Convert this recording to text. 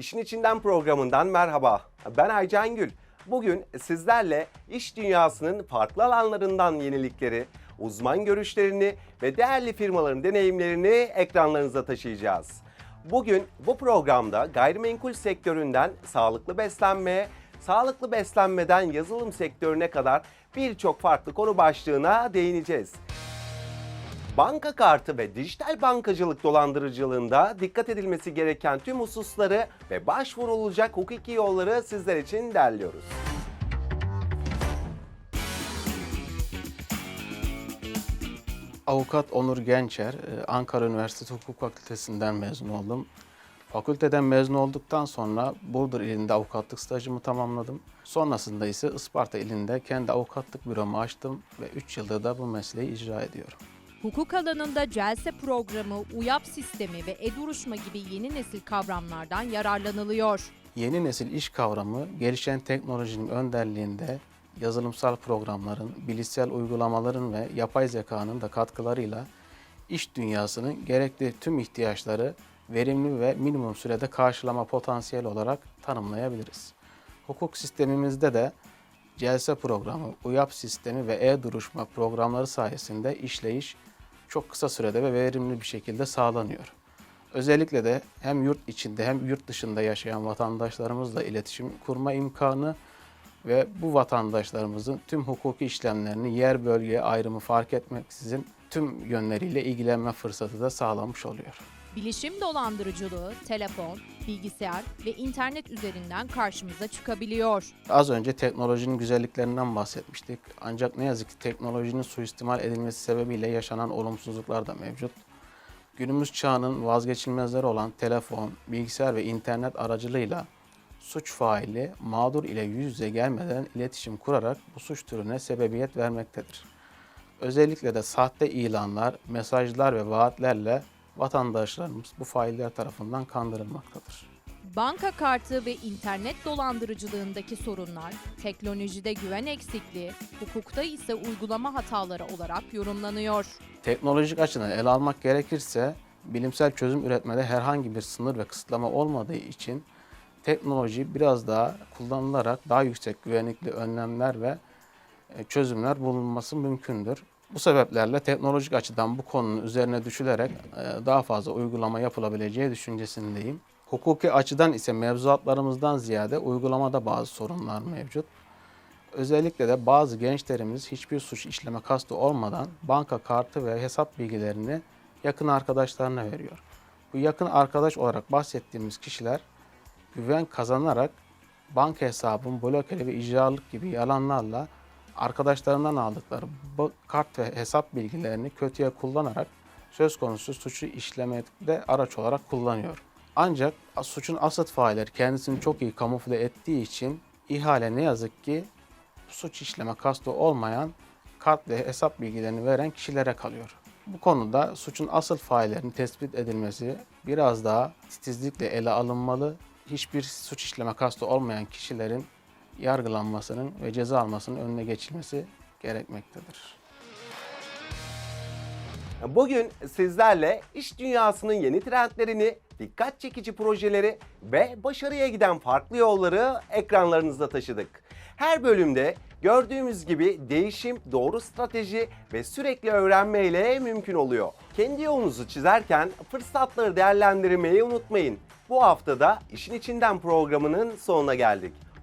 İşin İçinden programından merhaba. Ben Aycan Gül. Bugün sizlerle iş dünyasının farklı alanlarından yenilikleri, uzman görüşlerini ve değerli firmaların deneyimlerini ekranlarınıza taşıyacağız. Bugün bu programda gayrimenkul sektöründen sağlıklı beslenmeye, sağlıklı beslenmeden yazılım sektörüne kadar birçok farklı konu başlığına değineceğiz. Banka kartı ve dijital bankacılık dolandırıcılığında dikkat edilmesi gereken tüm hususları ve başvurulacak hukuki yolları sizler için derliyoruz. Avukat Onur Gençer, e, Ankara Üniversitesi Hukuk Fakültesinden mezun oldum. Fakülteden mezun olduktan sonra Burdur ilinde avukatlık stajımı tamamladım. Sonrasında ise Isparta ilinde kendi avukatlık büromu açtım ve 3 yıldır da bu mesleği icra ediyorum. Hukuk alanında celse programı, UYAP sistemi ve e-duruşma gibi yeni nesil kavramlardan yararlanılıyor. Yeni nesil iş kavramı gelişen teknolojinin önderliğinde yazılımsal programların, bilişsel uygulamaların ve yapay zekanın da katkılarıyla iş dünyasının gerekli tüm ihtiyaçları verimli ve minimum sürede karşılama potansiyeli olarak tanımlayabiliriz. Hukuk sistemimizde de celse programı, UYAP sistemi ve e-duruşma programları sayesinde işleyiş çok kısa sürede ve verimli bir şekilde sağlanıyor. Özellikle de hem yurt içinde hem yurt dışında yaşayan vatandaşlarımızla iletişim kurma imkanı ve bu vatandaşlarımızın tüm hukuki işlemlerini yer bölge ayrımı fark etmeksizin tüm yönleriyle ilgilenme fırsatı da sağlamış oluyor. Bilişim dolandırıcılığı, telefon, bilgisayar ve internet üzerinden karşımıza çıkabiliyor. Az önce teknolojinin güzelliklerinden bahsetmiştik. Ancak ne yazık ki teknolojinin suistimal edilmesi sebebiyle yaşanan olumsuzluklar da mevcut. Günümüz çağının vazgeçilmezleri olan telefon, bilgisayar ve internet aracılığıyla suç faili mağdur ile yüz yüze gelmeden iletişim kurarak bu suç türüne sebebiyet vermektedir. Özellikle de sahte ilanlar, mesajlar ve vaatlerle vatandaşlarımız bu failler tarafından kandırılmaktadır. Banka kartı ve internet dolandırıcılığındaki sorunlar, teknolojide güven eksikliği, hukukta ise uygulama hataları olarak yorumlanıyor. Teknolojik açıdan ele almak gerekirse bilimsel çözüm üretmede herhangi bir sınır ve kısıtlama olmadığı için teknoloji biraz daha kullanılarak daha yüksek güvenlikli önlemler ve e, çözümler bulunması mümkündür. Bu sebeplerle teknolojik açıdan bu konunun üzerine düşülerek e, daha fazla uygulama yapılabileceği düşüncesindeyim. Hukuki açıdan ise mevzuatlarımızdan ziyade uygulamada bazı sorunlar mevcut. Özellikle de bazı gençlerimiz hiçbir suç işleme kastı olmadan banka kartı ve hesap bilgilerini yakın arkadaşlarına veriyor. Bu yakın arkadaş olarak bahsettiğimiz kişiler güven kazanarak banka hesabın blokeli ve icralık gibi yalanlarla arkadaşlarından aldıkları bu kart ve hesap bilgilerini kötüye kullanarak söz konusu suçu işlemede araç olarak kullanıyor. Ancak suçun asıl failleri kendisini çok iyi kamufle ettiği için ihale ne yazık ki suç işleme kastı olmayan kart ve hesap bilgilerini veren kişilere kalıyor. Bu konuda suçun asıl faillerinin tespit edilmesi biraz daha titizlikle ele alınmalı. Hiçbir suç işleme kastı olmayan kişilerin yargılanmasının ve ceza almasının önüne geçilmesi gerekmektedir. Bugün sizlerle iş dünyasının yeni trendlerini, dikkat çekici projeleri ve başarıya giden farklı yolları ekranlarınızda taşıdık. Her bölümde gördüğümüz gibi değişim, doğru strateji ve sürekli öğrenme ile mümkün oluyor. Kendi yolunuzu çizerken fırsatları değerlendirmeyi unutmayın. Bu haftada İşin İçinden programının sonuna geldik.